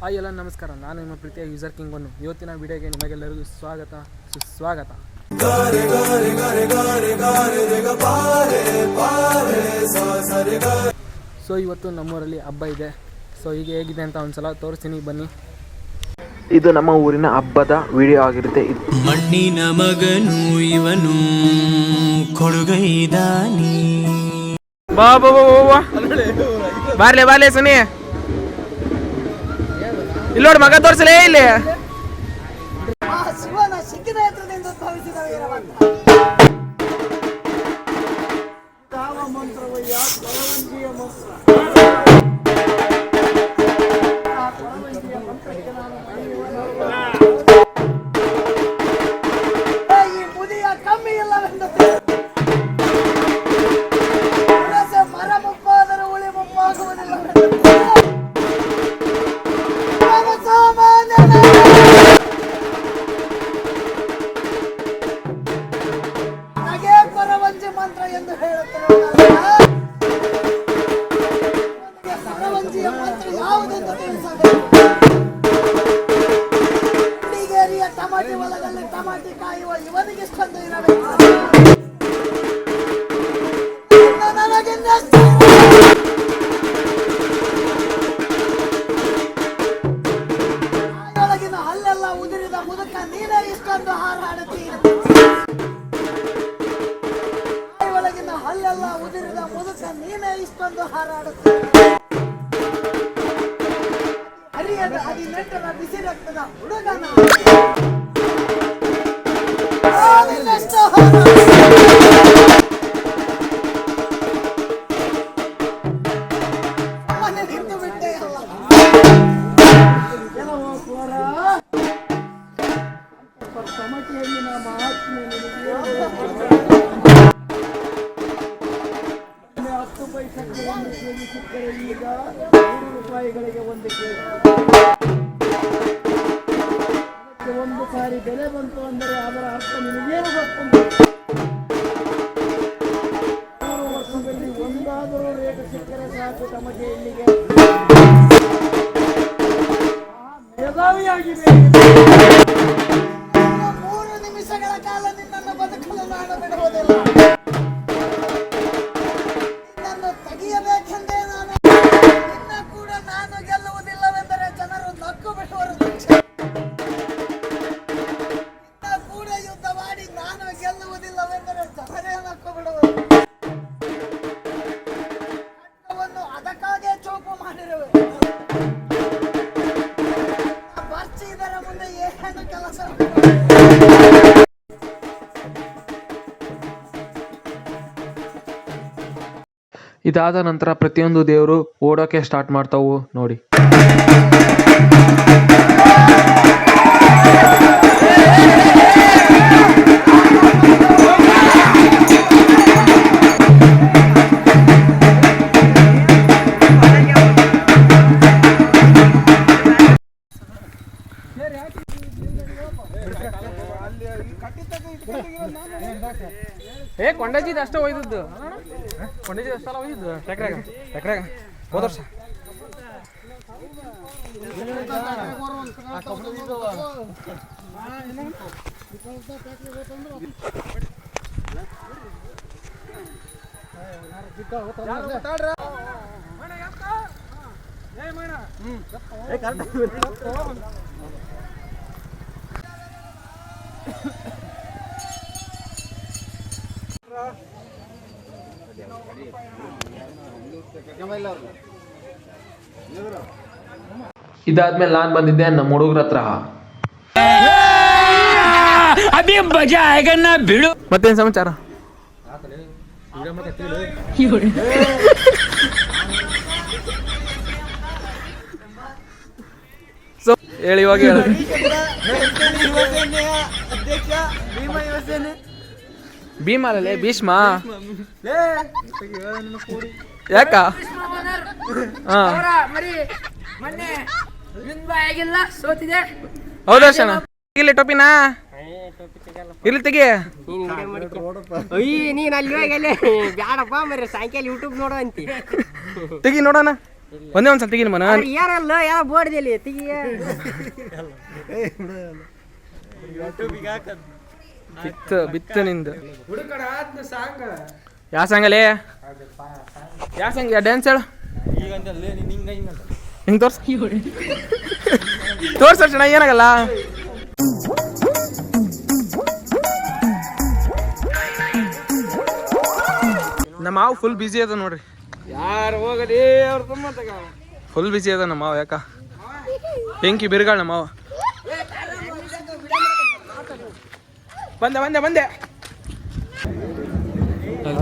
Hi ಎಲ್ಲ ನಮಸ್ಕಾರ. ನಾನು ನಿಮ್ಮ ಪ್ರೀತಿಯ ಯೂಸರ್ ಕಿಂಗ್ ಒನ್ ಇವತ್ತಿನ ವಿಡಿಯೋಗೆ ನಿಮಗೆಲ್ಲರಿಗೂ ಸ್ವಾಗತ ಸುಸ್ವಾಗತ. ಸೊ ಇವತ್ತು ನಮ್ಮೂರಲ್ಲಿ ಹಬ್ಬ ಇದೆ. ಸೊ ಈಗ ಹೇಗಿದೆ ಅಂತ ಒಂದ್ಸಲ ತೋರಿಸ್ತೀನಿ. ಬನ್ನಿ. ಇದು ನಮ್ಮ ಊರಿನ ಹಬ್ಬದ ವಿಡಿಯೋ ಆಗಿರುತ್ತೆ. ಇದು ಮಣ್ಣಿನ ಮಗನು ಇವನು ಕೊಡುಗೈದಾನಿ. ಬಾ ಬಾ ಬಾ ಬಾ. ಬಾರ್ಲೆ ಬಾರ್ಲೆ ಸುನಿ. ಇಲ್ಲಿ ನೋಡಿ ಮಗ ತೋರಿಸಲೇ ಇಲ್ಲಿ. ಕೊರವಂಜಿಯ ಮಂತ್ರ ಯಾವುದೆಂದು ತಿಳಿಸಬೇಕು ಟಮಾಟಿ ಹೊಲದಲ್ಲಿ ಟಮಾಟಿ ಕಾಯುವ ಇವನಿಗೆ ಇಷ್ಟೊಂದು ಇರಬೇಕು. ಒಳಗಿನ ಹಲ್ಲೆಲ್ಲ ಉದುರಿದ ಮುದುಕ ನೀನೇ ಇಷ್ಟೊಂದು ಹಾರಾಡುತ್ತೀರಿ ಒಳಗಿನ ಹಲ್ಲೆಲ್ಲ ಉದುರಿದ ಮುದುಕ ನೀನೇ ಇಷ್ಟೊಂದು ಹಾರಾಡುತ್ತೀರಿ ಹರಿಯದ ಹದಿನೆಂಟರ ಬಿಸಿ ರಕ್ತದ ಹುಡುಗನ ಒಂದಾದರೂ ರೇಟ್ ಸಿಕ್ಕರೆ ಸಾಕು ತಮಗೆ ಇಲ್ಲಿಗೆ. ಮೇಧಾವಿಯಾಗಿದೆ ಇದಾದ ನಂತರ ಪ್ರತಿಯೊಂದು ದೇವರು ಓಡೋಕೆ ಸ್ಟಾರ್ಟ್ ಮಾಡ್ತಾವು ನೋಡಿ. ಏ ಕೊಂಡಜಿದ್ ಅಷ್ಟೇ ಒಯ್ದದ್ದು. ಕೊಂಡಜಿದ್ ಅಷ್ಟಲ್ಲ ಹೋಗಿದ್ದು ಟ್ಯಾಕ್ರಾಗ ಟ್ಯಾಕ್ರಾಗ ಹೋದ ವರ್ಷ ಇದಾದ್ಮೇಲೆ ನಾನು ಬಂದಿದ್ದೆ ನಮ್ಮ ಹುಡುಗ್ರ ಹತ್ರ ಅಭಿ ಮಜಾ ಆಯ್ಗನ್ನ ಬಿಡು ಮತ್ತೇನು ಸಮಾಚಾರ ಸೊ ಹೇಳಿ ಇವಾಗ ಹೇಳಿ ಭೀಮಲ್ಲೇ ಭೀಷ್ಮ ಯಾಕ? ಹಾ. ಹೌದಾ ಶನ ಇಲ್ಲಿ ಟೊಪಿನಾ? ಇಲ್ಲಿ ತೆಗಿ. ಅಯ್ಯ ನೀನ್ ಅಲ್ಲಿ ಹೋಗಿ ಅಲ್ಲಿ ಬ್ಯಾಡಪ್ಪ ಮರಿ ಸಾಯಂಕಾಲ ಯೂಟ್ಯೂಬ್ ನೋಡು ಅಂತಿ ತೆಗಿ ನೋಡೋಣ. ಒಂದೇ ಒಂದ್ಸಲ ತೆಗಿನ ಮನ ಯಾರಲ್ಲ ಯಾವ ಬೋರ್ಡ್ದಲ್ಲಿ ತೆಗಿ. ಬಿತ್ತ ಬಿತ್ತ ನಿಂದ. ಯಾ ಸಂಗಲೇ ಯಾ ಸಂಗ ಡ್ಯಾನ್ಸ್ ಹೇಳು. ಹಿಂಗೆ ತೋರ್ಸ. ತೋರ್ಸ ಚೆನ್ನಾಗಿ ಏನಾಗಲ್ಲ? ನಮ್ಮ ಮಾವು ಫುಲ್ ಬಿಸಿ ಅದ ನೋಡ್ರಿ. ಯಾರು ಹೋಗಲಿ ಅವ್ರ ಫುಲ್ ಬಿಸಿ ಅದ ನಮ್ಮ ಮಾವ ಯಾಕ? ಬೆಂಕಿ ಬಿರುಗಾಳ ನಮ್ಮ ಮಾವ. ಬಂದೆ ಬಂದೆ ಬಂದೆ.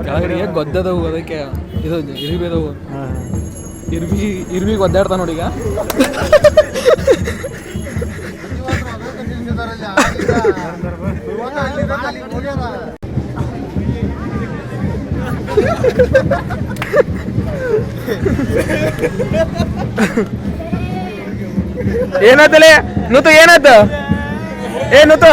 ಕೆಳಗಡೆ ಗೊದ್ದದವು ಅದಕ್ಕೆ ಇದು ಇರ್ಬಿ ಅದಾವು ಇರ್ಬಿ ಇರ್ಬಿ ಗೊದ್ದಾಡ್ತ ನೋಡಿ ಈಗ. ನೂತು ನುತು ಏನಾಯ್ತು? ಏ, ನುತು.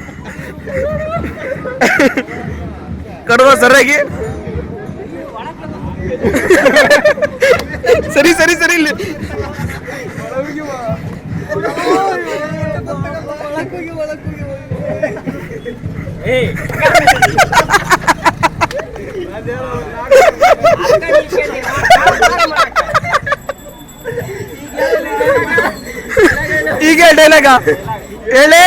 ಕಡುವ ಸರಿಯಾಗಿ ಸರಿ ಸರಿ ಸರಿ ಇಲ್ಲಿ ಈಗ ಡೈಲಾಗ ಹೇಳಿ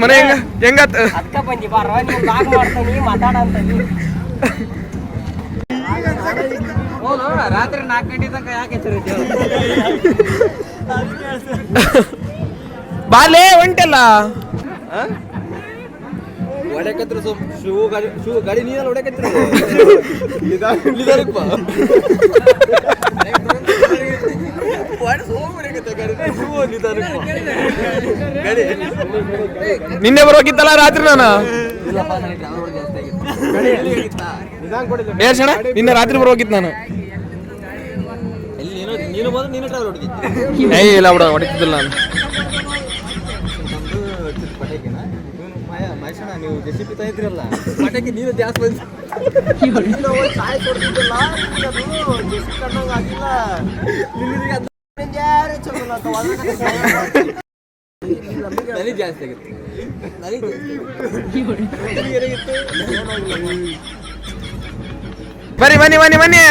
ಮನೆ ಹೆಂಗ? ಹೆಂಗಾತ? ಅದ್ಕ ಬಂದಿ ಬಾರ ನೀವು ಬಾಗ್ ಮಾಡ್ತಾನಿ ಮಾತಾಡಂತ ರಾತ್ರಿ ನಾಲ್ಕು ಗಂಟೆ ತನಕ ಯಾಕೆ ಬಾಲೆ ಒಂಟೆಲ್ಲ? ಹೊಡೆಕತ್ರ ಶೂ ಗಾಡಿ ಶೂ ಗಾಡಿ ನೀರಲ್ಲಿ ಹೊಡೆಕತ್ರ ನಿನ್ನೆ ಬರೋಕಿತ್ತಲ್ಲ ರಾತ್ರಿ ನಾನು? ಹೇಳ್ಸೋಣ ನಿನ್ನೆ ರಾತ್ರಿ ಬರೋಕಿತ್ತು ನಾನು. ಎಲ್ಲಿ ನೀನು ನೀನು ಬಂದು ನೀನು ಟ್ರಾವೆಲ್ ಹೊಡೆದಿತ್ತು ಏಯ್ ಇಲ್ಲ ಬಿಡ ಹೊಡಿತಿದ್ದಿಲ್ಲ ನಾನು. ಪಟಾಕಿನ ಇವನು ಮಾಯ ಮಹೇಶಣ್ಣ ನೀವು ನೀನು ಜಾಸ್ತಿ ಬಂದು ಚಾಯ್ ಕೊಡ್ತಿದ್ದಲ್ಲ ಆಗಿಲ್ಲ ನನಗೆ ಜಾಸ್ತಿ ಆಗಿತ್ತು ನನಗೆ ಬನ್ನಿ ಬನ್ನಿ ಬನ್ನಿ ಬನ್ನಿ.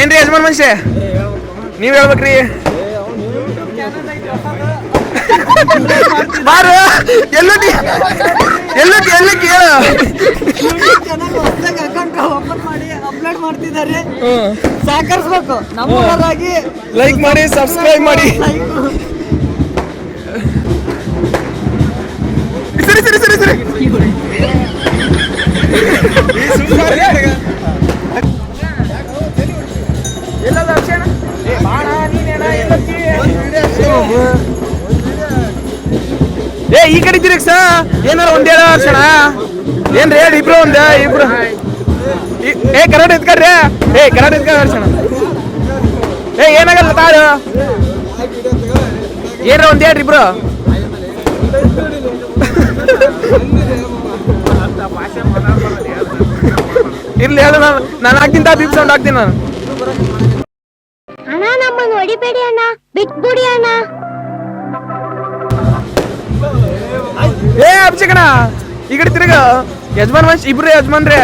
ಏನ್ರಿ ಯಜಮಾನ್ ಮನುಷ್ಯ? ನೀವ್ ಹೇಳ್ಬೇಕ್ರಿ. ಬಾರು ಹೇಳು. ಅಕೌಂಟ್ ಓಪನ್ ಮಾಡಿ. ಅಪ್ಲೋಡ್ ಮಾಡ್ತಿದ್ದಾರೆ. ಸಹಕರಿಸಬೇಕು. ನಮ್ಮವರಾಗಿ ಲೈಕ್ ಮಾಡಿ ಸಬ್ಸ್ಕ್ರೈಬ್ ಮಾಡಿ. ಸರಿ ಸರಿ ಸರಿ ಸರಿ. ಎಲ್ಲದ ಅಕ್ಷಣ ಏ ಬಾಣ ನೀನೇನ ಎಲ್ಲಕ್ಕಿ ಏ ಈ ಕಡೆ ತಿರುಗ್ಸ? ಏನಾರ ಒಂದ್ ಹೇಳ ಅಕ್ಷಣ ಏನ್ರಿ ಹೇಳಿ ಇಬ್ರು ಒಂದ ಇಬ್ರು. ಏ ಕರಾಟೆ ಇದ್ಕಡ್ರಿ ಏ ಎತ್ಕ ಅಕ್ಷಣ ಏ ಏನಾಗಲ್ಲ ತಾಳು? ಏನ್ರ ಒಂದ್ ಹೇಳ್ರಿ ಇಬ್ರು. ಇರ್ಲಿ ಹೇಳು ನಾನು ನಾನು ಹಾಕ್ತೀನಿ ತಾ ಬೀಪ್ ಸೌಂಡ್ ಹಾಕ್ತೀನಿ ನಾನು. ಅಣ್ಣ ನಮ್ಮನ್ನು ಹೊಡಿಬೇಡಿ ಅಣ್ಣ ಬಿಟ್ಬಿಡಿ ಅಣ್ಣ. ಏ ಅಭಿಷೇಕಣ ಈ ಕಡೆ ತಿರುಗ. ಯಜಮಾನ್ ಮನುಷ್ಯ ಇಬ್ರು ಯಜಮಾನ್ರೆ.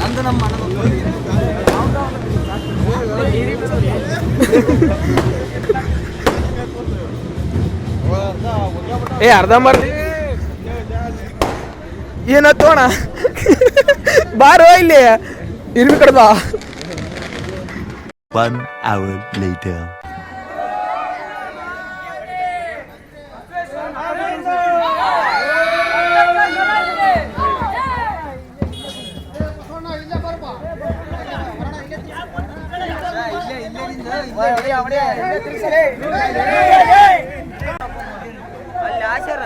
ನಂದು ನಮ್ಮ ಏ ಅರ್ಧಂಬರ್ ಏನ ತೋಣ ಬಾರೋ ಇಲ್ಲಿ. ಇರ್ಬಿ ಕಡೆ ಬಾ. One hour later. ಅಲ್ಲಿ ಆಶಾರ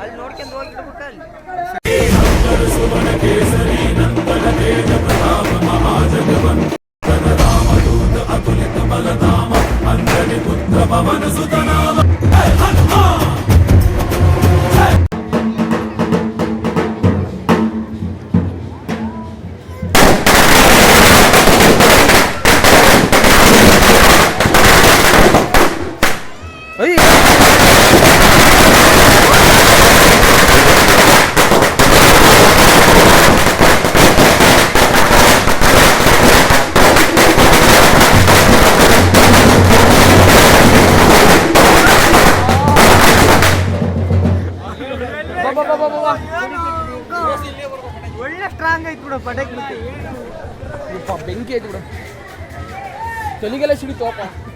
ಅಲ್ಲಿ ನೋಡ್ಕೊಂಡು ಹೋಗಿಡ್ಬೇಕ ಅಲ್ಲಿ ಒಳ್ಳೆ Jadi kalian sulit apa?